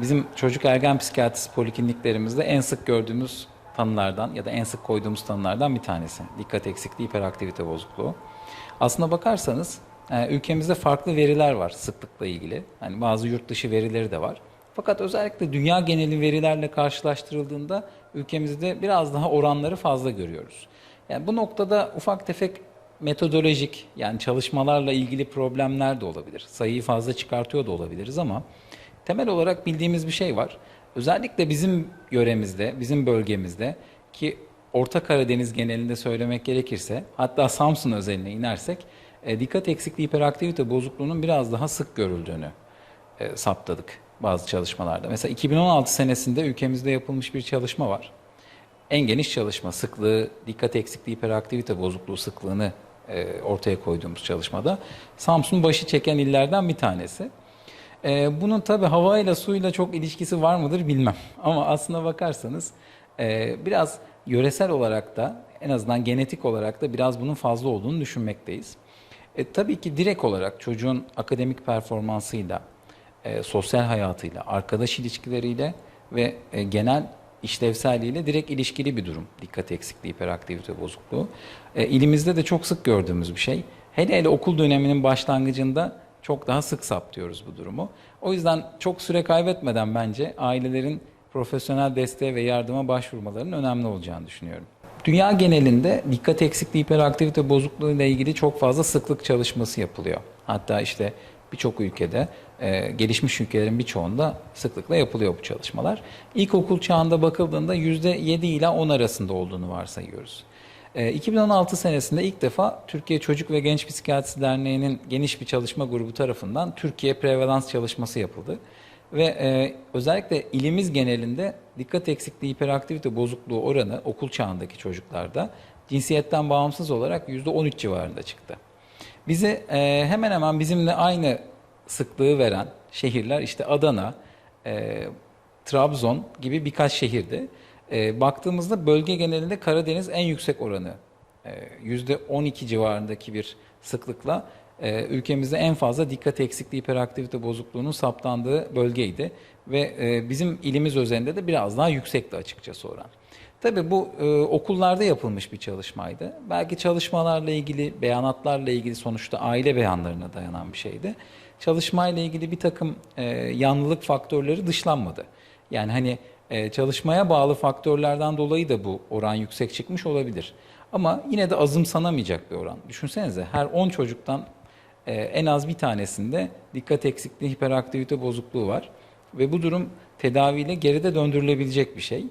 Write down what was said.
Bizim çocuk ergen psikiyatrisi polikliniklerimizde en sık gördüğümüz tanılardan ya da en sık koyduğumuz tanılardan bir tanesi. Dikkat eksikliği, hiperaktivite bozukluğu. Aslına bakarsanız e, ülkemizde farklı veriler var sıklıkla ilgili. Hani bazı yurt dışı verileri de var. Fakat özellikle dünya geneli verilerle karşılaştırıldığında ülkemizde biraz daha oranları fazla görüyoruz. Yani bu noktada ufak tefek metodolojik yani çalışmalarla ilgili problemler de olabilir. Sayıyı fazla çıkartıyor da olabiliriz ama temel olarak bildiğimiz bir şey var. Özellikle bizim yöremizde, bizim bölgemizde ki Orta Karadeniz genelinde söylemek gerekirse hatta Samsun özeline inersek e, dikkat eksikliği hiperaktivite bozukluğunun biraz daha sık görüldüğünü e, saptadık bazı çalışmalarda. Mesela 2016 senesinde ülkemizde yapılmış bir çalışma var. En geniş çalışma sıklığı, dikkat eksikliği, hiperaktivite bozukluğu sıklığını e, ortaya koyduğumuz çalışmada Samsun başı çeken illerden bir tanesi. E, bunun tabi havayla suyla çok ilişkisi var mıdır bilmem. Ama aslına bakarsanız e, biraz yöresel olarak da en azından genetik olarak da biraz bunun fazla olduğunu düşünmekteyiz. E, tabii ki direkt olarak çocuğun akademik performansıyla, e, sosyal hayatıyla, arkadaş ilişkileriyle ve e, genel işlevselliğiyle direkt ilişkili bir durum. Dikkat eksikliği, hiperaktivite bozukluğu. E, ilimizde de çok sık gördüğümüz bir şey. Hele hele okul döneminin başlangıcında çok daha sık saptıyoruz bu durumu. O yüzden çok süre kaybetmeden bence ailelerin profesyonel desteğe ve yardıma başvurmalarının önemli olacağını düşünüyorum. Dünya genelinde dikkat eksikliği, hiperaktivite bozukluğu ile ilgili çok fazla sıklık çalışması yapılıyor. Hatta işte birçok ülkede, e, gelişmiş ülkelerin birçoğunda sıklıkla yapılıyor bu çalışmalar. İlkokul çağında bakıldığında %7 ile 10 arasında olduğunu varsayıyoruz. E, 2016 senesinde ilk defa Türkiye Çocuk ve Genç Psikiyatrisi Derneği'nin geniş bir çalışma grubu tarafından Türkiye prevalans çalışması yapıldı. Ve e, özellikle ilimiz genelinde dikkat eksikliği, hiperaktivite bozukluğu oranı okul çağındaki çocuklarda cinsiyetten bağımsız olarak %13 civarında çıktı. Bize e, hemen hemen bizimle aynı sıklığı veren şehirler işte Adana, e, Trabzon gibi birkaç şehirdi. E, baktığımızda bölge genelinde Karadeniz en yüksek oranı e, %12 civarındaki bir sıklıkla e, ülkemizde en fazla dikkat eksikliği, hiperaktivite bozukluğunun saptandığı bölgeydi. Ve e, bizim ilimiz özelinde de biraz daha yüksekti açıkçası oran. Tabii bu e, okullarda yapılmış bir çalışmaydı. Belki çalışmalarla ilgili, beyanatlarla ilgili sonuçta aile beyanlarına dayanan bir şeydi. Çalışmayla ilgili bir takım e, yanlılık faktörleri dışlanmadı. Yani hani e, çalışmaya bağlı faktörlerden dolayı da bu oran yüksek çıkmış olabilir. Ama yine de azımsanamayacak bir oran. Düşünsenize her 10 çocuktan e, en az bir tanesinde dikkat eksikliği, hiperaktivite bozukluğu var. Ve bu durum tedaviyle geride döndürülebilecek bir şey.